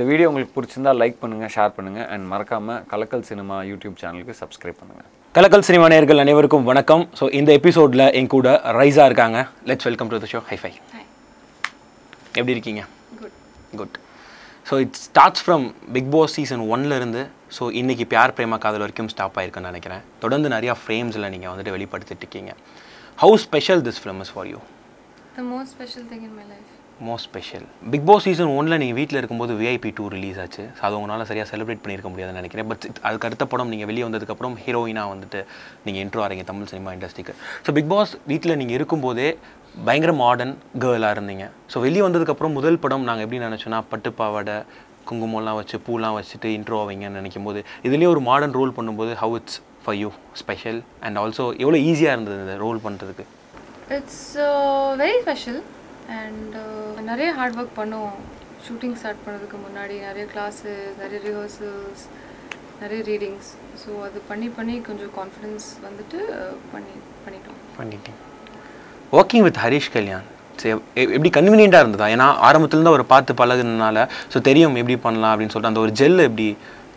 இந்த வீடியோ உங்களுக்கு பிடிச்சிருந்தா லைக் பண்ணுங்கள் ஷேர் பண்ணுங்கள் அண்ட் மறக்காமல் கலக்கல் சினிமா யூடியூப் சேனலுக்கு சப்ஸ்கிரைப் பண்ணுங்கள் கலக்கல் சினிமா நேயர்கள் அனைவருக்கும் வணக்கம். ஸோ இந்த எபிசோடில் என் கூட ரைஸா இருக்காங்க. Let's welcome to the show hi fi எப்படி இருக்கீங்க? Good good so it starts from Bigg Boss season ஒன்லேருந்து ஸோ இன்னைக்கு பியார் பிரேமா காதல் வரைக்கும் ஸ்டாப் ஆயிருக்குன்னு நினைக்கிறேன். தொடர்ந்து நிறையா ஃப்ரேம்ஸில் நீங்கள் வந்துட்டு வெளிப்படுத்திட்டு இருக்கீங்க. How special this film is for you the most special thing in my life most special Bigg Boss season ஒன்ல நீங்கள் வீட்டில் இருக்கும்போது விஐபி டூ ரிலீஸ் ஆச்சு. ஸோ அது உங்களால் சரியாக செலிப்ரேட் பண்ணியிருக்க முடியாதுன்னு நினைக்கிறேன். பட் அதுக்கு அடுத்த படம் நீங்கள் வெளியே வந்ததுக்கப்புறம் ஹீரோயினாக வந்துட்டு நீங்கள் இன்ட்ரோ ஆறீங்க தமிழ் சினிமா இண்டஸ்ட்ரிக்கு ஸோ பிக் பாஸ் வீட்டில் நீங்கள் இருக்கும்போதே பயங்கர மாடர்ன் கேர்ளாக இருந்தீங்க. ஸோ வெளியே வந்ததுக்கப்புறம் முதல் படம் நாங்கள் எப்படி நினச்சோன்னா பட்டு பாவாடை குங்குமம்லாம் வச்சு பூலாம் வச்சுட்டு இன்ட்ரோ ஆவீங்கன்னு நினைக்கும் போது இதுலேயே ஒரு மாடர்ன் ரோல் பண்ணும்போது how it's for you special and also எவ்வளோ ஈஸியாக இருந்தது இந்த ரோல் பண்ணுறதுக்கு இட்ஸ் வெரி ஸ்பெஷல் அண்ட் நிறைய ஹார்ட் ஒர்க் பண்ணோம் ஷூட்டிங் ஸ்டார்ட் பண்ணதுக்கு முன்னாடி நிறைய கிளாஸஸ் நிறைய ரிஹர்சல்ஸ் நிறைய ரீடிங்ஸ் ஸோ அது பண்ணி பண்ணி கொஞ்சம் கான்ஃபிடென்ஸ் வந்துட்டு uh, பண்ணி பண்ணிட்டோம். பண்ணிட்டேன் ஒர்க்கிங் வித் ஹரிஷ் கல்யாண் எப்படி கன்வீனியண்ட்டாக இருந்ததா? ஏன்னா ஆரம்பத்துலேருந்து அவரை பார்த்து பழகுனதுனால ஸோ தெரியும் எப்படி பண்ணலாம் அப்படின்னு சொல்லிட்டு அந்த ஒரு ஜெல் எப்படி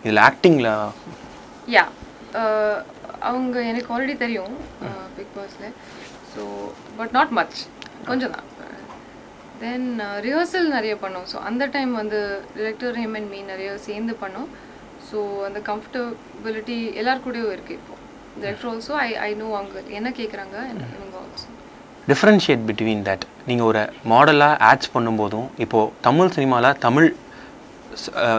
இதில் ஆக்டிங்கில் யா அவங்க எனக்கு ஆல்ரெடி தெரியும் பிக் பாஸில் ஸோ பட் நாட் மச் கொஞ்சம் தான். தென் ரிஹர்சல் நிறைய பண்ணோம். ஸோ அந்த டைம் வந்து டிரெக்டர் ஹேம் அண்ட் மீ நிறைய சேர்ந்து பண்ணோம். ஸோ அந்த கம்ஃபர்டபிலிட்டி எல்லார் கூடயும் இருக்குது இப்போ. Director also I I know அவங்க என்ன கேட்குறாங்க இவங்க ஆல்சோ டிஃப்ரென்ஷியேட் பிட்வீன் தட் நீங்கள் ஒரு மாடலாக ஆட்ஸ் பண்ணும்போதும் இப்போது தமிழ் சினிமாவில் தமிழ்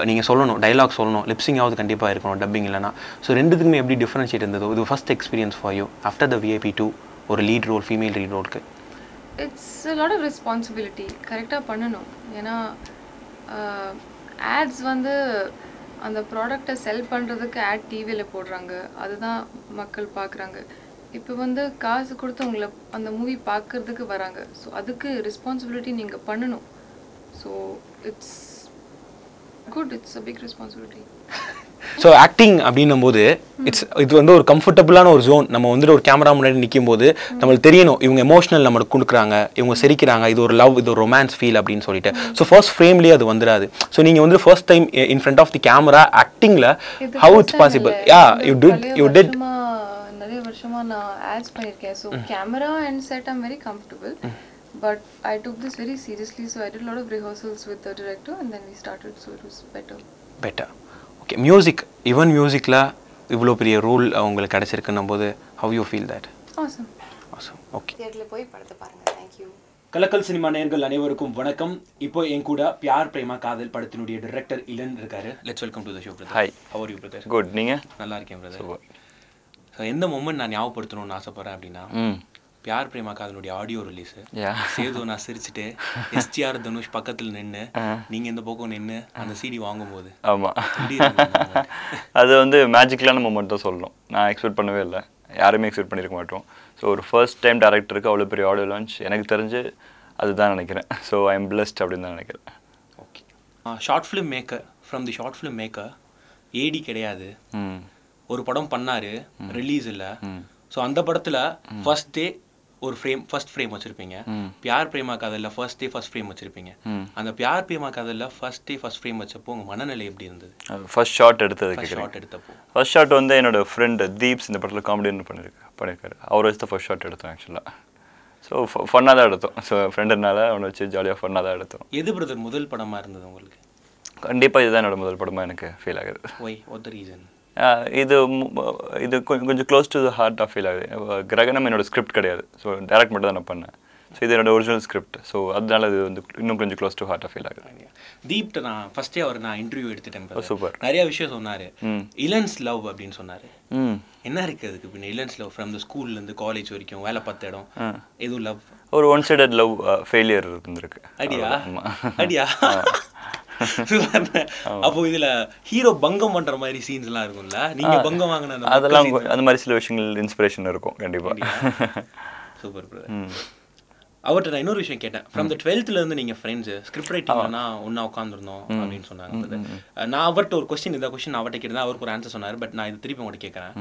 நீங்கள் சொல்லணும் டைலாக் சொல்லணும் லிப்ஸிங்காவது கண்டிப்பாக இருக்கணும் டப்பிங் இல்லைனா ஸோ ரெண்டுத்துக்குமே எப்படி டிஃப்ரென்ஷியேட் இருந்தது இது first experience for you after the VIP two ஒரு லீட் ரோல் ஃபீமேல் லீட் ரோலுக்கு இட்ஸ் லாட் ஆஃப் ரெஸ்பான்சிபிலிட்டி கரெக்டாக பண்ணணும். ஏன்னா ஆட்ஸ் வந்து அந்த ப்ராடக்டை செல் பண்ணுறதுக்கு ஆட் டிவியில் போடுறாங்க. அதுதான் மக்கள் பார்க்குறாங்க. இப்போ வந்து காசு கொடுத்து உங்களை அந்த மூவி பார்க்கறதுக்கு வராங்க. ஸோ அதுக்கு ரெஸ்பான்சிபிலிட்டி நீங்கள் பண்ணணும். So it's good it's a big responsibility so acting அப்படின்னும் போது இட்ஸ் இது வந்து ஒரு கம்ஃபர்டபுளான ஒரு ஜோன் நம்ம வந்துட்டு ஒரு கேமரா முன்னாடி நிற்கும் போது நம்மளுக்கு தெரியணும் இவங்க எமோஷனல் நம்மளுக்கு கொடுக்குறாங்க இவங்க சிரிக்கிறாங்க இது ஒரு லவ் இது ஒரு ரொமான்ஸ் ஃபீல் அப்படின்னு சொல்லிட்டு. ஸோ ஃபர்ஸ்ட் ஃப்ரேம்லேயே அது வந்துடாது. ஸோ நீங்கள் வந்து first time in front of the camera ஆக்டிங்கில் how it's possible yeah you did you did நிறைய வருஷமா நான் ஆட்ஸ் பண்ணியிருக்கேன். So camera and set I'm very comfortable but I took this very seriously so I did lot of rehearsals with the director and then we started so it was better better okay music even மியூசிக்கில் இவ்வளோ பெரிய role உங்களுக்கு கிடச்சிருக்குன்னும் போது how you feel that okay தியேட்டரில் போய் படத்தை பாருங்க. தேங்க்யூ கலக்கல் சினிமா நேயர்கள் அனைவருக்கும் வணக்கம். இப்போ என் கூட பியார் பிரேமா காதல் படத்தினுடைய டைரக்டர் இளன் இருக்காரு. Let's welcome to the show brother Hi. How are you brother good நீங்கள் நல்லா இருக்கேன் பிரதர் ஸோ எந்த மொமெண்ட் நான் ஞாபகப்படுத்தணும்னு ஆசைப்படுறேன் அப்படின்னா ம். பியார் பிரேமா காதலுடைய ஆடியோ ரிலீஸ் சேது நான் சிரிச்சுட்டு எஸ்டிஆர் தனுஷ் பக்கத்துல நின்று நீங்க இந்த பக்கம் நின்று அந்த சிடி வாங்கும்போது. ஆமாம்? அது வந்து மேஜிக்கலான மூமெண்ட் தான் சொல்லணும். நான் எக்ஸ்பெக்ட் பண்ணவே இல்லை. யாருமே எக்ஸ்பெக்ட் பண்ணியிருக்க மாட்டோம். ஸோ ஒரு ஃபர்ஸ்ட் டைம் டேரக்டருக்கு அவ்வளோ பெரிய ஆடியோ லான்ச் எனக்கு தெரிஞ்சு அதுதான் நினைக்கிறேன். ஸோ ஐ எம் பிளஸ்ட் அப்படின்னு தான் நினைக்கிறேன். Okay short film maker from the short film maker ஏடி கிடையாது. ம். ஒரு படம் பண்ணாரு ரிலீஸ் இல்லை. ஸோ அந்த படத்துல ஃபர்ஸ்ட் டே ஒரு ஃப்ரேம் ஃபர்ஸ்ட் ஃப்ரேம் வச்சிருப்பீங்க. பியார் பிரேமா காதல்ல ஃபர்ஸ்ட் டே ஃபர்ஸ்ட் ஃப்ரேம் வச்சிருப்பீங்க. அந்த பியார் பிரேமா காதல்ல ஃபர்ஸ்ட் டே ஃபர்ஸ்ட் ஃப்ரேம் வச்சப்போ உங்க மனநிலை எப்படி இருந்தது? ஃபர்ஸ்ட் ஷாட் எடுத்தது ஷாட் எடுத்தப்போ. ஃபர்ஸ்ட் ஷாட் வந்து என்னோட ஃப்ரெண்டு தீப்ஸ் இந்த படத்தில் காமெடின்னு பண்ணியிருக்காரு பண்ணியிருக்காரு அவர் வச்சு ஃபர்ஸ்ட் ஷாட் எடுத்தோம் ஆக்சுவலாக ஸோ ஃபன்னாக தான் எடுத்தோம். ஸோ ஃப்ரெண்டுனால அவனை வச்சு ஜாலியாக ஃபன்னாக தான் எடுத்தோம். எது பிரதர் முதல் படமா இருந்தது உங்களுக்கு? கண்டிப்பாக இதுதான் என்னோட முதல் படமாக எனக்கு ஃபீல் ஆகுது. ஒய் ஒத்த ரீசன் இது இது கொஞ்சம் close to the heart of feel ஆகுது கிரகணம் என்னோட ஸ்கிரிப்ட் கிடையாது. ஸோ டேரக்ட் மட்டும் தான் நான் பண்ணேன். ஸோ இது என்னோட ஒரிஜினல் ஸ்கிரிப்ட் ஸோ அதனால இது வந்து இன்னும் கொஞ்சம் close to heart of feel ஆகுது தீப்ட நான் ஃபர்ஸ்டே அவர் நான் இன்டர்வியூ எடுத்துட்டேன் super. நிறைய விஷயம் சொன்னாரு. ம். இளன்ஸ் லவ் அப்படின்னு சொன்னாரு. என்ன இருக்கு அதுக்கு பின்ன? இளன்ஸ் லவ் ஃப்ரம் த ஸ்கூல்ல இருந்து காலேஜ் வரைக்கும் வேலை பார்த்த இடம். எதுவும் லவ் ஒரு ஒன் சைடட் லவ் ஃபெயிலியர் இருந்திருக்கு. அடியா அடியா அப்போ இதுல ஹீரோ பங்கம் பண்ற மாதிரி சீன்ஸ் எல்லாம் இருக்கும்ல? நீங்க பங்கம் வாங்கின அதெல்லாம் அந்த மாதிரி சில விஷயங்கள் இன்ஸ்பிரேஷன் இருக்கும் கண்டிப்பாக சூப்பர் பிரதர் அவர்கிட்ட நான் இன்னொரு விஷயம் கேட்டேன். ஃப்ரம் த டுவெல்த்ல இருந்து நீங்க ஃப்ரெண்ட்ஸ் ஸ்கிரிப்ட் ரைட்டிங்னா ஒண்ணா உட்காந்துருந்தோம் அப்படின்னு சொன்னாங்க. நான் அவர்கிட்ட ஒரு கொஸ்டின் இந்த கொஸ்டின் அவர்கிட்ட கேட்டேன் அவருக்கு ஒரு ஆன்சர் சொன்னாரு பட் நான் இது திருப்பி உங்கள்கிட்ட கேட்கறேன்.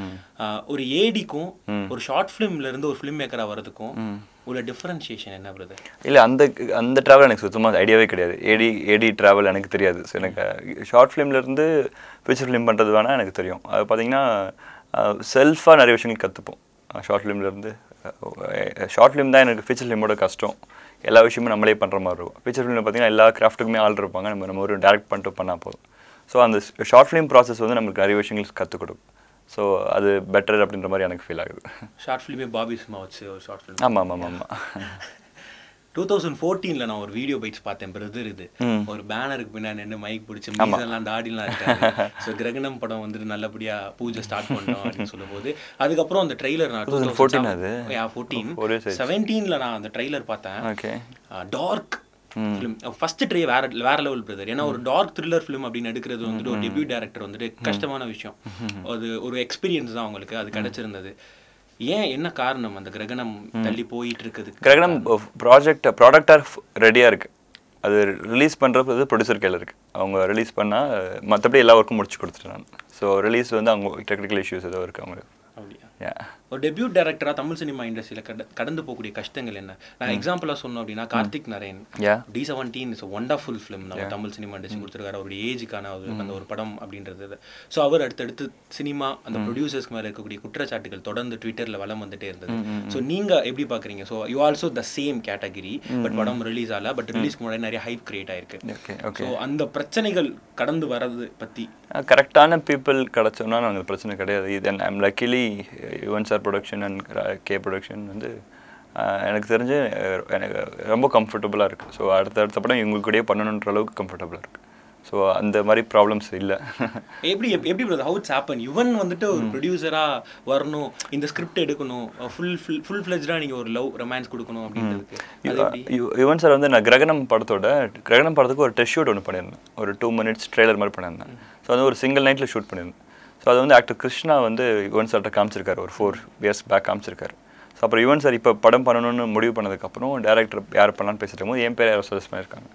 ஒரு ஏடிக்கும் ஒரு ஷார்ட் ஃபிலிம்ல இருந்து ஒரு ஃபிலிம் மேக்கரா வரதுக்கும் உள்ள டிஃப்ரென்ஷியேஷன் என்ன பிரதர் இல்லை அந்த அந்த ட்ராவல் எனக்கு சுத்தமாக ஐடியாவே கிடையாது. ஏடி ஏடி ட்ராவல் எனக்கு தெரியாது. ஸோ எனக்கு ஷார்ட் ஃபிலிம்லேருந்து ஃபீச்சர் ஃபிலிம் பண்ணுறது வேணால் எனக்கு தெரியும். அது பார்த்தீங்கன்னா செல்ஃபாக நிறைய விஷயங்கள் கற்றுப்போம் ஷார்ட் ஃபிலிம்லேருந்து ஷார்ட் ஃபிலிம் தான் எனக்கு ஃபீச்சர் ஃபிலிமோட கஷ்டம். எல்லா விஷயமும் நம்மளே பண்ணுற மாதிரி இருக்கும். ஃபீச்சர் ஃபிலிமில் பார்த்தீங்கன்னா எல்லா கிராஃப்ட்டுக்குமே ஆள் இருப்பாங்க. நம்ம நம்ம ஒரு டேரக்ட் பண்ணிட்டு பண்ணால் போதும். ஸோ அந்த ஷார்ட் ஃபிலிம் ப்ராசஸ் வந்து நமக்கு நிறைய விஷயங்கள் கற்றுக் கொடுக்கும். ஸோ அது பெட்டர் அப்படின்ற மாதிரி எனக்கு ஃபீல் ஆகுது. ஷார்ட் ஃபிலிமே பாபி சினிமா வச்சு ஒரு ஷார்ட் ஃபிலிம் ஆமாம் ஆமாம் ஆமாம் டூ தௌசண்ட் ஃபோர்டீனில் நான் ஒரு வீடியோ பைட்ஸ் பார்த்தேன் பிரதர் இது. ஒரு பேனருக்கு பின்னாடி நின்று மைக் பிடிச்சி மீசெல்லாம் தாடிலாம் இருக்காரு ஸோ கிரகணம் படம் வந்துட்டு நல்லபடியா பூஜை ஸ்டார்ட் பண்ணோம் அப்படின்னு சொல்லும்போது அதுக்கப்புறம் அந்த ட்ரெய்லர் நான் 2014 அது? ஃபோர்டீன் ஆயிடுச்சு. செவன்டீனில் நான் அந்த ட்ரெய்லர் பார்த்தேன். ஓகே டார்க் ஃபிலிம் ஃபர்ஸ்ட் ட்ரே வேற வேற லெவல் பிரதர் ஏன்னா ஒரு டார்க் த்ரில்லர் ஃபிலிம் அப்படின்னு எடுக்கிறது வந்துட்டு ஒரு டெபியூ டேரக்டர் வந்துட்டு கஷ்டமான விஷயம். அது ஒரு எக்ஸ்பீரியன்ஸ் தான் அவங்களுக்கு. அது கிடைச்சிருந்தது. ஏன் என்ன காரணம் அந்த கிரகணம் தள்ளி போயிட்டு இருக்குது கிரகணம் ப்ராஜெக்ட் ப்ராடக்டாக ரெடியாக இருக்குது அது ரிலீஸ் பண்ணுறது ப்ரொடியூசர் கையில் இருக்குது அவங்க ரிலீஸ் பண்ணால் மற்றபடி எல்லா ஒர்க்கும் முடிச்சு கொடுத்துட்டேன் நான். ஸோ ரிலீஸ் வந்து அவங்க டெக்னிக்கல் இஷ்யூஸ் ஏதோ இருக்குது அவங்களுக்கு. அப்படியா. ஒரு டெபியூ டேரக்டராக தமிழ் சினிமா இண்டஸ்ட்ரியில் கட கடந்து போகக்கூடிய கஷ்டங்கள் என்ன? நான் எக்ஸாம்பிளாக சொன்னோம் அப்படின்னா Karthick Naren. D seventeen is wonderful film நம்ம தமிழ் சினிமா இண்டஸ்ட்ரி கொடுத்துருக்காரு. அவருடைய ஏஜுக்கான ஒரு அந்த ஒரு படம் அப்படின்றது ஸோ அவர் அடுத்தடுத்து சினிமா அந்த ப்ரொடியூசர்ஸ்க்கு மேலே இருக்கக்கூடிய குற்றச்சாட்டுகள் தொடர்ந்து ட்விட்டரில் வலம் வந்துட்டே இருந்தது. ஸோ நீங்கள் எப்படி பார்க்குறீங்க so you also the same category but படம் ரிலீஸ் ஆகல. பட் ரிலீஸ்க்கு முன்னாடி நிறைய ஹைப் கிரியேட் ஆயிருக்கு. ஸோ அந்த பிரச்சனைகள் கடந்து வர்றது பற்றி கரெக்டான பீப்புள் கிடச்சோன்னா நாங்கள் பிரச்சனை கிடையாது. இது I'm luckily Yuvan sir production and K production வந்து எனக்கு தெரிஞ்சு எனக்கு ரொம்ப கம்ஃபர்டபுளாக இருக்குது ஸோ அடுத்த அடுத்த படம் இவங்க கூடயே பண்ணணுன்ற அளவுக்கு கம்ஃபர்டபுளாக இருக்குது ஸோ அந்த மாதிரி ப்ராப்ளம்ஸ் இல்லை. எப்படி எப்- எப்படி brother how it's happen Yuvan வந்துட்டு ஒரு ப்ரொடியூசரா வரணும் இந்த ஸ்கிரிப்ட் எடுக்கணும் ஃபுல் ஃபுல் ஃபிளஜ்டா நீங்க ஒரு லவ் ரொமான்ஸ் கொடுக்கணும் அப்படின்றதுக்கு. யுவன் சார் வந்து நான் கிரகணம் படத்தோட கிரகணம் படத்துக்கு ஒரு டெஸ்ட் ஷூட் ஒன்று பண்ணியிருந்தேன். ஒரு டூ மினிட்ஸ் ட்ரெய்லர் மாதிரி பண்ணியிருந்தேன். ஸோ அது ஒரு சிங்கிள் நைட்டில் ஷூட் பண்ணியிருந்தேன். ஸோ அது வந்து ஆக்டர் கிருஷ்ணா வந்து யுவன் சார்கிட்ட காமிச்சிருக்காரு ஒரு ஃபோர் இயர்ஸ் பேக் காமிச்சிருக்காரு. ஸோ அப்புறம் யுவன் சார் இப்போ படம் பண்ணணும்னு முடிவு பண்ணதுக்கப்புறம் டேரக்டர் யார் பண்ணலான்னு பேசிட்டு போது என் பேர் யாரோ சஜஸ்ட் பண்ணியிருக்காங்க.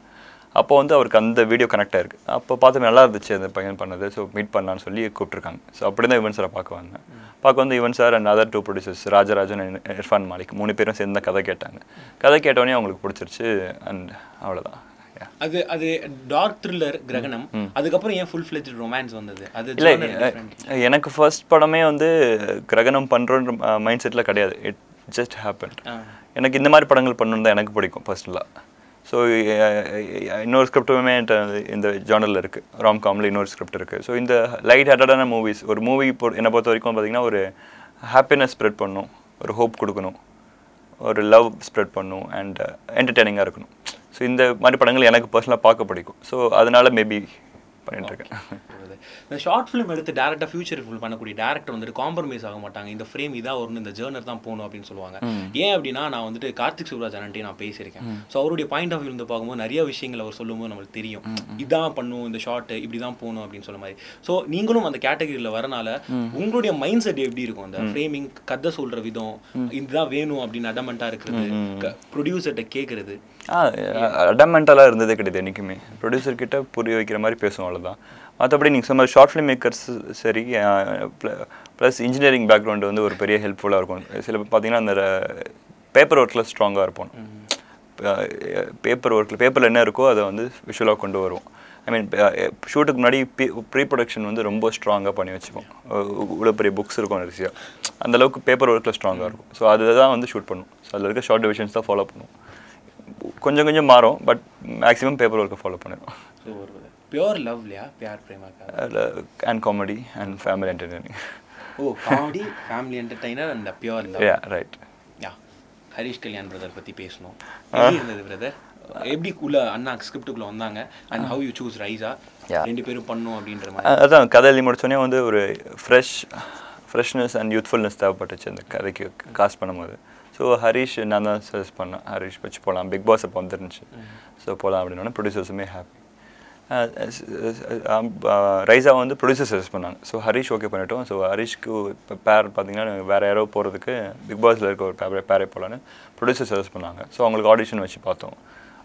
அப்போ வந்து அவருக்கு அந்த வீடியோ கனெக்ட் ஆயிருக்கு. அப்போ பார்த்து நல்லா இருந்துச்சு அந்த பையன் பண்ணது. ஸோ மீட் பண்ணலான்னு சொல்லி கூப்பிட்ருக்காங்க ஸோ அப்படி தான் யுவன் சாரை பார்க்க வந்தேன். பார்க்க வந்து Yuvan sir and other two producers Rajarajan Irfan Malik மூணு பேரும் சேர்ந்து கதை கேட்டாங்க. கதை கேட்டோடனே அவங்களுக்கு பிடிச்சிருச்சு. அண்ட் அவ்வளோதான் அது அது டார்க் த்ரில்லர் கிரகணம். அதுக்கப்புறம் ஏன் ஃபுல் ஃபிளஜ் ரொமான்ஸ் வந்தது? அது இல்லை. எனக்கு ஃபர்ஸ்ட் படமே வந்து கிரகணம் பண்ணுறோன்ற மைண்ட் செட்டில் கிடையாது. It just happen. எனக்கு இந்த மாதிரி படங்கள் பண்ணணும் தான் எனக்கு பிடிக்கும் பர்சனலாக ஸோ இன்னொரு ஸ்கிரிப்டுமே இந்த ஜானரில் இருக்குது ராம்காமில் இன்னொரு ஸ்கிரிப்ட் இருக்குது ஸோ இந்த லைட் ஹார்ட்டடான மூவிஸ் ஒரு மூவி பொ என்னை பொறுத்த வரைக்கும் பார்த்தீங்கன்னா ஒரு ஹாப்பினஸ் ஸ்ப்ரெட் பண்ணும். ஒரு ஹோப் கொடுக்கணும். ஒரு லவ் ஸ்ப்ரெட் பண்ணும் அண்ட் என்டர்டெய்னிங்காக இருக்கணும். ஸோ இந்த மாதிரி படங்கள் எனக்கு பர்சனலாக பார்க்க பிடிக்கும். ஸோ அதனால மேபி பண்ணிட்டுருக்கேன் இந்த ஷார்ட் ஃபிலிம் எடுத்து டேரக்டாக ஃபியூச்சர் ஃபில் பண்ணக்கூடிய டேரக்டர் வந்துட்டு காம்ப்ரமைஸ் ஆக மாட்டாங்க. இந்த ஃப்ரேம் இதாக வரணும் இந்த ஜேர்னர் தான் போகணும் அப்படின்னு சொல்லுவாங்க. ஏன் அப்படின்னா நான் வந்துட்டு கார்த்திக் சுப்ராஜ் அண்ணன்ட்டே நான் பேசியிருக்கேன். ஸோ அவருடைய பாயிண்ட் ஆஃப் வியூ இருந்து பார்க்கும்போது நிறைய விஷயங்கள் அவர் சொல்லும்போது நம்மளுக்கு தெரியும். இதான் பண்ணும் இந்த ஷார்ட் இப்படி தான் போகணும் அப்படின்னு சொல்ல மாதிரி. ஸோ நீங்களும் அந்த கேட்டகரியில் வரனால உங்களுடைய மைண்ட் செட் எப்படி இருக்கும்? அந்த ஃப்ரேமிங் கதை சொல்ற விதம் இதுதான் வேணும் அப்படின்னு அடமெண்ட்டாக இருக்கிறது ப்ரொடியூசர்கிட்ட கேட்குறது அடமெண்டலாக இருந்ததே கிடையாது என்றைக்குமே ப்ரொடியூசர் கிட்ட புரிய வைக்கிற மாதிரி பேசுவோம் அவ்வளோதான் மற்றபடி நீங்கள் சொன்ன ஷார்ட் ஃபிலிம் மேக்கர்ஸ் சரி ப்ளஸ் இன்ஜினியரிங் பேக்ரவுண்டு வந்து ஒரு பெரிய ஹெல்ப்ஃபுல்லாக இருக்கும். சில பேர் பார்த்தீங்கன்னா அந்த பேப்பர் ஒர்க்கில் ஸ்ட்ராங்காக இருப்போம். பேப்பர் ஒர்க்கில் பேப்பரில் என்ன இருக்கோ அதை வந்து விஷுவலாக கொண்டு வருவோம். ஐ மீன் ஷூட்டுக்கு முன்னாடி ப்ரீ ப்ரொடக்ஷன் வந்து ரொம்ப ஸ்ட்ராங்காக பண்ணி வச்சுப்போம். இவ்வளோ பெரிய புக்ஸ் இருக்கும் நிறையா அந்த அளவுக்கு பேப்பர் ஒர்க்கில் ஸ்ட்ராங்காக இருக்கும். ஸோ அதை தான் வந்து ஷூட் பண்ணும். ஸோ அதில் இருக்க ஷார்ட் டிவிஷன்ஸ் தான் ஃபாலோ பண்ணுவோம் கொஞ்சம் கொஞ்சம் மாறும் பட் மேக்ஸிமம் பேப்பர் ஒர்க்கை ஃபாலோ பண்ணிடும் ஸோ பியோர் லவ் இல்லையா Pyaar பிரேமாக்கா and comedy and family entertaining oh comedy family entertainer and pure love yeah right yeah Harish Kalyan brother பற்றி பேசணும். இருந்தது பிரதர் எப்படி உள்ள அண்ணா ஸ்கிரிப்டுக்குள்ள வந்தாங்க? And how you choose Raiza. ரெண்டு பேரும் பண்ணும் அப்படின்ற மாதிரி. அதான் கதை எழுதி முடிச்சோடனே வந்து ஒரு ஃப்ரெஷ் ஃப்ரெஷ்னஸ் அண்ட் யூத்ஃபுல்னஸ் தேவைப்பட்டுச்சு அந்த கதைக்கு காஸ்ட் பண்ணும்போது. ஸோ ஹரிஷ் நான் தான் சஜஸ்ட் பண்ணேன். ஹரிஷ் வச்சு போகலாம் பிக் பாஸ் அப்போ வந்துருந்துச்சு. ஸோ போகலாம் அப்படின்னோடனே ப்ரொடியூசர்ஸுமே ஹாப்பி ரைஸா வந்து ப்ரொடியூசர் சஜஸ்ட் பண்ணாங்க. ஸோ ஹரிஷ் ஓகே பண்ணிட்டோம். ஸோ ஹரிஷ்க்கு இப்போ பேர் பார்த்தீங்கன்னா வேறு யாரோ போகிறதுக்கு பிக் பாஸில் இருக்க ஒரு பேரே பேரே போகலான்னு ப்ரொடியூசர் சஜஸ்ட் பண்ணாங்க. ஸோ அவங்களுக்கு ஆடிஷன் வச்சு பார்த்தோம்.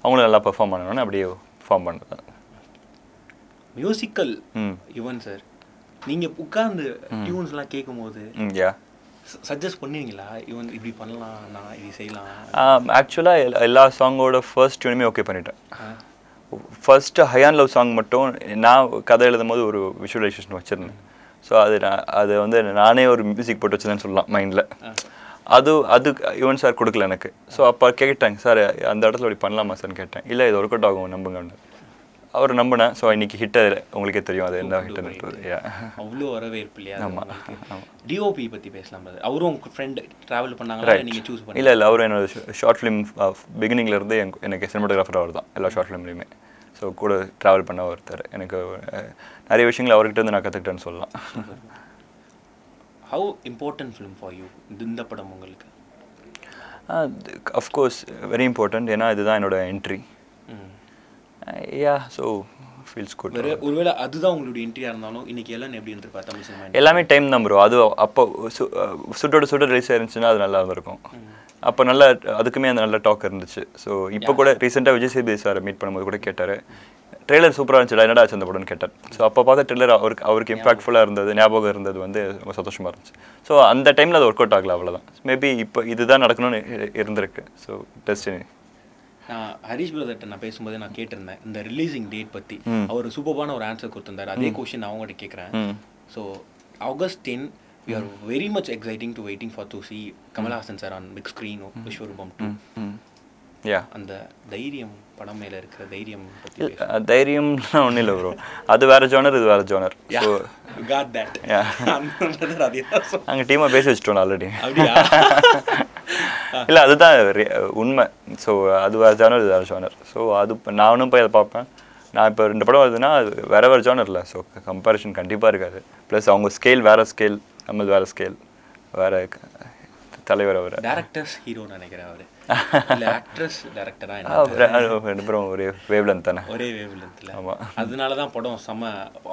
அவங்களும் நல்லா பெர்ஃபார்ம் பண்ணணும்னு அப்படியே ஃபார்ம் பண்ணுறது மியூசிக்கல் ம். யுவன் சார் நீங்க உட்கார்ந்து டியூன்ஸ்லாம் கேட்கும்போது ம் யா சஜஸ்ட் பண்ணுவீங்களா? இவன் இப்படி பண்ணலாம் நான் இது செய்யலாம். ஆக்சுவலாக எல்லா சாங்கோட ஃபர்ஸ்ட் டியூனுமே ஓகே பண்ணிட்டேன். ஃபர்ஸ்ட்டு ஹையான் லவ் சாங் மட்டும் நான் கதை எழுதும் போது ஒரு விஷுவலைசேஷன் வச்சுருந்தேன். ஸோ அது நான் அது வந்து நானே ஒரு மியூசிக் போட்டு வச்சதுன்னு சொல்லலாம் மைண்டில் அது அது யுவன் சார் கொடுக்கல எனக்கு. ஸோ அப்போ கேட்டாங்க சார் அந்த இடத்துல அப்படி பண்ணலாமா? சார்னு கேட்டேன். இல்லை இது ஒர்க் அவுட் ஆகும் நம்புங்க அவர் நம்பினேன் ஸோ இன்னைக்கு ஹிட் உங்களுக்கே தெரியும் அது என்ன ஹிட்ன்றது அவ்வளோ வரவேற்பு இல்லையா அது ஆமா, உங்களுக்கு? டிஓபி பற்றி பேசலாம். அவரும் உங்க ஃப்ரெண்ட் ட்ராவல் பண்ணாங்களா? ரைட் நீங்கள் சூஸ் பண்ணி இல்லை இல்லை அவர் என்னோட ஷார்ட் ஃபிலிம் பிகினிங்ல இருந்து எனக்கு சினிமாட்டோகிராஃபர் அவர் தான். எல்லா ஷார்ட் ஃபிலிம்லையுமே ஸோ கூட ட்ராவல் பண்ண ஒருத்தர். எனக்கு நிறைய விஷயங்கள் அவர்கிட்ட இருந்து நான் கற்றுக்கிட்டேன்னு சொல்லலாம். How important film for you இந்த படம் உங்களுக்கு? அஃப்கோர்ஸ் வெரி இம்பார்ட்டன்ட் ஏன்னா இதுதான் என்னோட entry. Ya so feels good ஒருவேளை அதுதான் உங்களுடைய என்ட்ரியா இருந்தாலும் இன்னைக்கு எல்லாம் எப்படி இருந்திருப்பா தமிழ் சினிமா எல்லாமே டைம் தான் ப்ரோ அது அப்போ சு சுட்டோட சுட ரிலீஸ் ஆயிருந்துச்சுன்னா அது நல்லா இருந்திருக்கும். அப்போ நல்ல அதுக்குமே அந்த நல்ல டாக் இருந்துச்சு. ஸோ இப்போ கூட ரீசெண்டாக விஜய் சேதுபதி சாரை மீட் பண்ணும்போது கூட கேட்டார். ட்ரெய்லர் சூப்பராக இருந்துச்சு என்னடா ஆச்சு அந்த படம்னு கேட்டார். ஸோ அப்போ பார்த்த ட்ரெய்லர் அவருக்கு அவருக்கு இம்பாக்ட்ஃபுல்லாக இருந்தது ஞாபகம் இருந்தது வந்து ரொம்ப சந்தோஷமாக இருந்துச்சு. ஸோ அந்த டைமில் அது ஒர்க் அவுட் ஆகல அவ்வளோதான் மேபி இப்போ இதுதான் நடக்கணும்னு இருந்திருக்கு. ஸோ டெஸ்டினி நான் ஹரிஷ் பிரதர்ட்ட நான் பேசும்போது நான் கேட்டிருந்தேன். இந்த ரிலீசிங் டேட் பத்தி. அவர் சூப்பரான ஒரு ஆன்சர் கொடுத்திருந்தாரு. அதே கொஸ்டின் அவங்ககிட்ட கேட்குறேன். So August ten we are very much exciting to waiting for to see Kamal Haasan sir on big screen Vishwaroopam two அந்த தைரியம் படம் மேல இருக்கிற தைரியம் தைரியம்லாம் ஒன்றும் இல்லை ப்ரோ அது வேற ஜோனர் இது வேற ஜோனர் ஸோ காட் தட். நாங்கள் டீமாக பேசி வச்சிட்டோம் ஆல்ரெடி அப்படியா? இல்லை அதுதான் உண்மை. ஸோ அது வேறு ஜானர் இது வேறு ஜானர் ஸோ அது நானும் போய் அதை பார்ப்பேன். நான் இப்போ ரெண்டு படம் வருதுன்னா அது வேற வேறு ஜானரில் ஸோ கம்பேரிஷன் கண்டிப்பாக இருக்காது. ப்ளஸ் அவங்க ஸ்கேல் வேற ஸ்கேல் நம்ம வேற ஸ்கேல் வேற தலைவர் அவர். டேரக்டர்ஸ் ஹீரோ நினைக்கிறேன் அவரு. இல்ல ஆக்ட்ரஸ் டேரக்டரா பேரும் ஒரே வேவ்லன் தானே? ஒரே வேவ்லென்த்ல ஆமா. அதனால தான் படம் செம்ம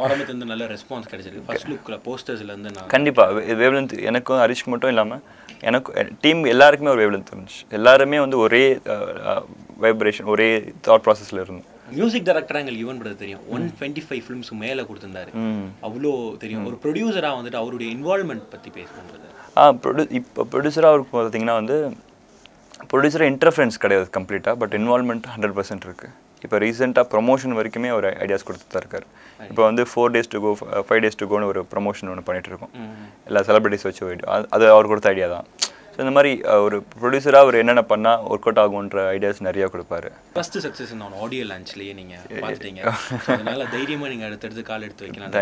ஆரம்பத்துல இருந்து நல்ல ரெஸ்பான்ஸ் கிடைச்சிருக்கு. ஃபர்ஸ்ட் லுக்ல போஸ்டர்ஸ்ல இருந்து நான் கண்டிப்பாக வேவ்லென்த் எனக்கும் ஹரிஷ்க்கு மட்டும் இல்லாமல் எனக்கும் டீம் எல்லாருக்குமே ஒரு வேவ்லென்த் இருந்துச்சு. எல்லாருமே வந்து ஒரே வைப்ரேஷன் ஒரே தாட் ப்ராசஸில் இருந்தோம். மியூசிக் டைரக்டரா எங்களுக்கு யுவன் பிரதர் தெரியும். ஒன் டுவெண்ட்டி ஃபைவ் ஃபிலிம்ஸ் மேல கொடுத்திருந்தாரு. அவ்வளோ தெரியும். ஒரு ப்ரொடியூசரா வந்துட்டு அவருடைய இன்வால்மெண்ட் பத்தி பேசணுன்றது ஆ ப்ரொடியூ இப்போ ப்ரொடியூசராக அவருக்கு பார்த்தீங்கன்னா வந்து ப்ரொடியூசராக இன்டர்ஃபரன்ஸ் கிடையாது கம்ப்ளீட்டாக பட் இன்வால்மெண்ட் ஹண்ட்ரட் பர்சன்ட் இருக்குது இப்போ ரீசெண்டாக ப்ரொமோஷன் வரைக்குமே அவர் ஐடியாஸ் கொடுத்துட்டு தான் இருக்காரு. இப்போ வந்து four days to go five days to கோன்னு ஒரு ப்ரொமோஷன் ஒன்று பண்ணிட்டு இருக்கோம். எல்லா செலிபிரிட்டிஸ் வச்சு. அது- அவர் கொடுத்த ஐடியா தான். ஸோ இந்த மாதிரி ஒரு ப்ரொடியூசராக அவர் என்னென்ன பண்ணால் ஒர்க் அவுட் ஆகுன்ற ஐடியாஸ் நிறையா கொடுப்பாரு. ஃபர்ஸ்ட் சக்ஸஸ் நான் ஆடியோ லான்ச்லயே நீங்க பார்த்துட்டீங்க அதனால தைரியமா நீங்க அடுத்தடுத்து கால் எடுத்து வைக்கலாம்.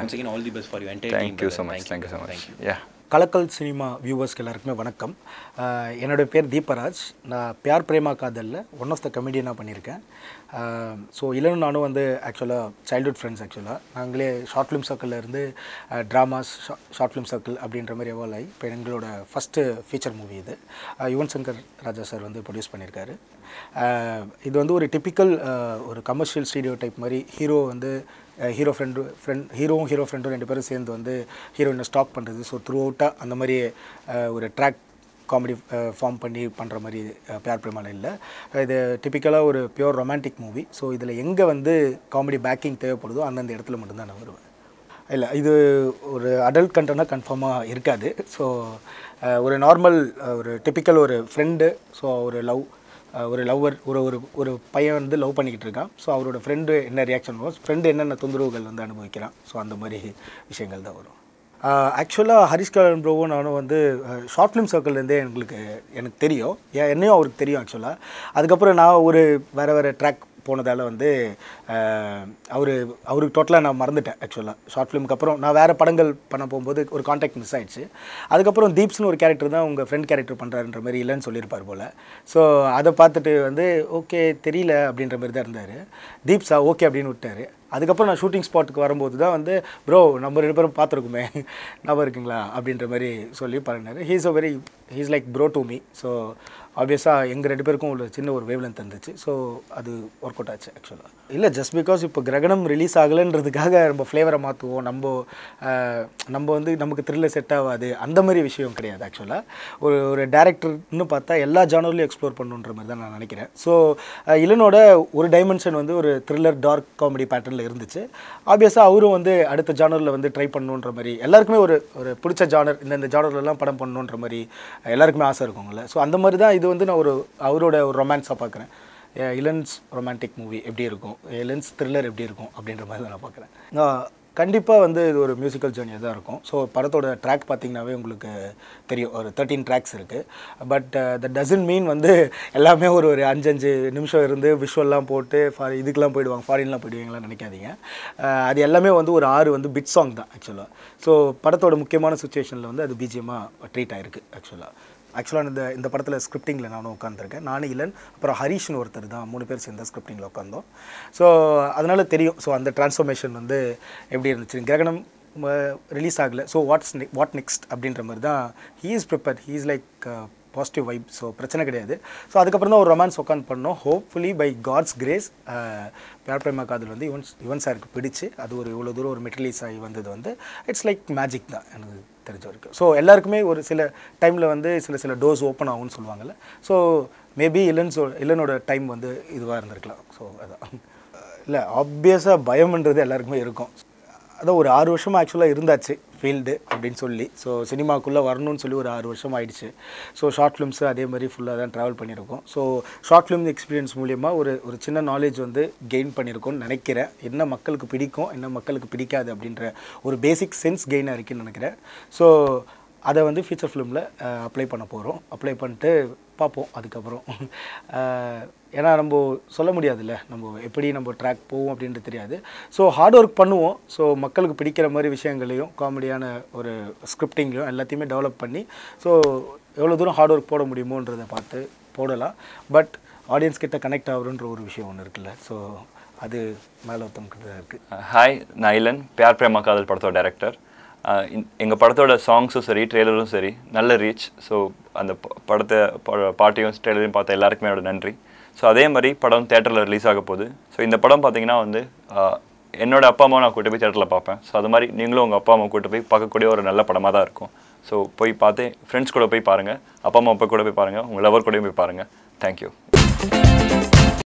Once again all the best for you entire thank you so much thank you so much ya Kalakkal cinema வியூவர்ஸ்க்கு எல்லாருக்குமே வணக்கம். என்னுடைய பேர் தீபராஜ். நான் பியார் பிரேமா காதலில் ஒன் ஆஃப் த கமெடியனாக பண்ணியிருக்கேன். ஸோ இளனும் நானும் வந்து ஆக்சுவலாக சைல்டுஹுட் ஃப்ரெண்ட்ஸ் ஆக்சுவலாக நாங்களே ஷார்ட் ஃபிலிம் சர்க்கிளில் இருந்து ட்ராமாஸ் ஷார்ட் ஃபிலிம் சர்க்கிள் அப்படின்ற மாதிரி எவால் ஆகி இப்போ எங்களோட ஃபஸ்ட்டு ஃபீச்சர் மூவி இது. யுவன் சங்கர் ராஜா சார் வந்து ப்ரொடியூஸ் பண்ணியிருக்காரு. இது வந்து ஒரு டிப்பிக்கல் ஒரு கமர்ஷியல் ஸ்டீடியோ டைப் மாதிரி ஹீரோ வந்து ஹீரோ ஃப்ரெண்டு ஃப்ரெண்ட் ஹீரோவும் ஹீரோ ஃப்ரெண்டும் ரெண்டு பேரும் சேர்ந்து வந்து ஹீரோயினை ஸ்டாக் பண்ணுறது ஸோ த்ரூ அவுட்டாக அந்த மாதிரி ஒரு ட்ராக் காமெடி ஃபார்ம் பண்ணி பண்ணுற மாதிரி பேர் பியார் பிரேமால இல்லை. இது டிப்பிக்கலாக ஒரு பியோர் ரொமான்டிக் மூவி ஸோ இதில் எங்கே வந்து காமெடி பேக்கிங் தேவைப்படுதோ அந்தந்த இடத்துல மட்டும்தான் நான் வருவேன். இல்லை இது ஒரு அடல்ட் கண்டென்ட்டாக கன்ஃபார்மாக இருக்காது. ஸோ ஒரு நார்மல் ஒரு டிப்பிக்கல் ஒரு ஃப்ரெண்டு ஸோ ஒரு லவ் ஒரு லவ்வர் ஒரு ஒரு ஒரு பையன் வந்து லவ் பண்ணிக்கிட்டு இருக்கான். ஸோ அவரோட ஃப்ரெண்டு என்ன ரியாக்ஷன் வரும் ஃப்ரெண்டு என்னென்ன தொந்தரவுகள் வந்து அனுபவிக்கிறான். ஸோ அந்த மாதிரி விஷயங்கள் தான் வரும். ஆக்சுவலாக ஹரிஷ் கல்யாண் ப்ரோவும் நானும் வந்து ஷார்ட் ஃபிலிம் சர்க்கிள்லேருந்தே எங்களுக்கு எனக்கு தெரியும். ஏன் என்னையும் அவருக்கு தெரியும் ஆக்சுவலாக அதுக்கப்புறம் நான் ஒரு வேறு வேறு ட்ராக் போனதால் வந்து அவர் அவருக்கு டோட்டலாக நான் மறந்துட்டேன் ஆக்சுவலாக ஷார்ட் ஃபிலிமுக்கு அப்புறம் நான் வேறு படங்கள் பண்ண போகும்போது ஒரு காண்டாக்ட் மிஸ் ஆயிடுச்சு. அதுக்கப்புறம் தீப்ஸ்னு ஒரு கேரக்டர் தான் உங்கள் ஃப்ரெண்ட் கேரக்டர் பண்ணுறாருன்ற மாதிரி இல்லைன்னு சொல்லியிருப்பார் போல். ஸோ அதை பார்த்துட்டு வந்து ஓகே தெரியல அப்படின்ற மாதிரி தான் இருந்தார். தீப்ஸா ஓகே அப்படின்னு விட்டார். அதுக்கப்புறம் நான் ஷூட்டிங் ஸ்பாட்டுக்கு வரும்போது தான் வந்து ப்ரோ நம்ம ரெண்டு பேரும் பார்த்துருக்குமே. ஞாபகம் இருக்குங்களா? அப்படின்ற மாதிரி சொல்லி பண்ணினார் he's a very he's like bro to me so ஆப்வியஸாக எங்கள் ரெண்டு பேருக்கும் ஒரு சின்ன ஒரு வேவ்லென்த் இருந்துச்சு ஸோ அது ஒர்க் அவுட் ஆச்சு ஆக்சுவலாக இல்லை ஜஸ்ட் பிகாஸ் இப்போ கிரகணம் ரிலீஸ் ஆகலைன்றதுக்காக நம்ம ஃப்ளேவரை மாற்றுவோம் நம்ம நம்ம வந்து நமக்கு த்ரில்லர் செட் ஆகாது அந்த மாதிரி விஷயம் கிடையாது ஆக்சுவலாக ஒரு ஒரு டேரக்டர்னு பார்த்தா எல்லா ஜானர்லையும் எக்ஸ்ப்ளோர் பண்ணுன்ற மாதிரி தான் நான் நினைக்கிறேன். ஸோ இளனோட ஒரு டைமென்ஷன் வந்து ஒரு த்ரில்லர் டார்க் காமெடி பேட்டர்னில் இருந்துச்சு. ஆப்வியஸாக அவரும் வந்து அடுத்த ஜானரில் வந்து ட்ரை பண்ணணுன்ற மாதிரி எல்லாருக்குமே ஒரு ஒரு பிடிச்ச ஜானர் இந்த இந்த ஜானர்லலாம் படம் பண்ணணுன்ற மாதிரி எல்லாருக்குமே ஆசை இருக்கும்ல. ஸோ அந்த மாதிரி தான் இது வந்து நான் ஒரு அவரோட ஒரு ரொமான்ஸாக பார்க்குறேன். இலன்ஸ் ரொமான்டிக் மூவி எப்படி இருக்கும்? இலன்ஸ் த்ரில்லர் எப்படி இருக்கும்? அப்படின்ற மாதிரி தான் நான் பார்க்குறேன். கண்டிப்பாக வந்து இது ஒரு மியூசிக்கல் ஜேர்னியாக தான் இருக்கும். ஸோ படத்தோட ட்ராக் பார்த்தீங்கனாவே உங்களுக்கு தெரியும். ஒரு தேர்ட்டீன் ட்ராக்ஸ் இருக்குது பட் த டசன் மீன் வந்து எல்லாமே ஒரு ஒரு அஞ்சஞ்சு நிமிஷம் இருந்து விஷுவல்லாம் போட்டு ஃபார் இதுக்கெலாம் போயிடுவாங்க. ஃபாரின்லாம் போயிடுவீங்களாம் நினைக்காதீங்க. Uh, அது எல்லாமே வந்து ஒரு ஆறு வந்து பிட் சாங் தான் ஆக்சுவலாக ஸோ படத்தோட முக்கியமான சுச்சுவேஷனில் வந்து அது பிஜிஎமாக ட்ரீட் ஆகிருக்கு ஆக்சுவலாக ஆக்சுவலாக இந்த இந்த படத்தில் ஸ்கிரிப்டிங்கில் நானும் உட்காந்துருக்கேன் நானும் இளன் அப்புறம் ஹரீஷ்னு ஒருத்தர் தான். மூணு பேர் சேர்ந்த ஸ்கிரிப்டிங்கில் உட்காந்தோம் ஸோ அதனால் தெரியும். ஸோ அந்த டிரான்ஸ்ஃபர்மேஷன் வந்து எப்படி இருந்துச்சு கிரகணம் ரிலீஸ் ஆகலை. ஸோ வாட்ஸ் வாட் நெக்ஸ்ட் அப்படின்ற மாதிரி தான். He is prepared he is like positive vibe so பிரச்சனை கிடையாது. ஸோ அதுக்கப்புறம் தான் ஒரு ரொமான்ஸ் உட்காந்து பண்ணோம். ஹோப்ஃபுல்லி பை காட்ஸ் கிரேஸ் பேர் பிரேமா காதல் வந்து யுவன் யுவன் சாருக்கு பிடிச்சி அது ஒரு இவ்வளோ தூரம் ஒரு மெட்ரிலீஸ் ஆகி வந்தது வந்து இட்ஸ் லைக் மேஜிக் தான். எனக்கு தெரிஞ்ச வரைக்கும் ஸோ எல்லாருக்குமே ஒரு சில டைமில் வந்து சில சில டோர்ஸ் ஓப்பன் ஆகும்னு சொல்லுவாங்கள்ல ஸோ மேபி இல்லன்ஸோ இல்லனோட டைம் வந்து இதுவாக இருந்திருக்கலாம். ஸோ அதான். இல்லை ஆப்வியஸாக பயம்ன்றது எல்லாருக்குமே இருக்கும். அதான் ஒரு ஆறு வருஷமாக ஆக்சுவலாக இருந்தாச்சு ஃபீல்டு அப்படின்னு சொல்லி. ஸோ சினிமாக்குள்ளே வரணும்னு சொல்லி ஒரு ஆறு வருஷம் ஆயிடுச்சு. ஸோ ஷார்ட் ஃபிலிம்ஸு அதே மாதிரி ஃபுல்லாக தான் ட்ராவல் பண்ணியிருக்கோம். ஸோ ஷார்ட் ஃபிலிம் எக்ஸ்பீரியன்ஸ் மூலியமாக ஒரு ஒரு சின்ன நாலேஜ் வந்து கெயின் பண்ணியிருக்கோம்னு நினைக்கிறேன். என்ன மக்களுக்கு பிடிக்கும் என்ன மக்களுக்கு பிடிக்காது அப்படின்ற ஒரு பேசிக் சென்ஸ் கெயினாக இருக்குன்னு நினைக்கிறேன். ஸோ அதை வந்து ஃபீச்சர் ஃபிலிமில் அப்ளை பண்ண போகிறோம் அப்ளை பண்ணிட்டு பார்ப்போம் அதுக்கப்புறம். ஏன்னா நம்ம சொல்ல முடியாதுல்ல. நம்ம எப்படி நம்ம ட்ராக் போவோம் அப்படின்றது தெரியாது. ஸோ ஹார்ட் ஒர்க் பண்ணுவோம். ஸோ மக்களுக்கு பிடிக்கிற மாதிரி விஷயங்களையும் காமெடியான ஒரு ஸ்கிரிப்டிங்கையும் எல்லாத்தையுமே டெவலப் பண்ணி ஸோ எவ்வளோ தூரம் ஹார்ட் ஒர்க் போட முடியுமோன்றதை பார்த்து போடலாம். பட் ஆடியன்ஸ் கிட்ட கனெக்ட் ஆகுறன்ற ஒரு விஷயம் ஒன்று இருக்குல்ல. ஸோ அது மேலே ஒருத்தவங்க இருக்குது ஹாய் நான் பேர் பியார் பிரேமா காதல் படத்தோட டேரக்டர் எங்கள் படத்தோட சாங்ஸும் சரி ட்ரெய்லரும் சரி நல்ல ரீச் ஸோ அந்த ப- படத்தை ப- பாட்டையும் ட்ரெய்லரையும் பார்த்த எல்லாருக்குமே என்னோட நன்றி. ஸோ அதே மாதிரி படம் தேட்டரில் ரிலீஸ் ஆக போகுது. ஸோ இந்த படம் பார்த்தீங்கன்னா வந்து என்னோட அப்பா அம்மா நான் கூட்டு போய் தேட்டரில் பார்ப்பேன். ஸோ அது மாதிரி நீங்களும் உங்கள் அப்பா அம்மா கூட்டு போய் பார்க்கக்கூடிய ஒரு நல்ல படமாக தான் இருக்கும். ஸோ போய் பார்த்து ஃப்ரெண்ட்ஸ் கூட போய் பாருங்கள் அப்பா அம்மா அப்பா கூட போய் பாருங்கள் உங்கள் லவர் கூடயும் போய் பாருங்கள் தேங்க்யூ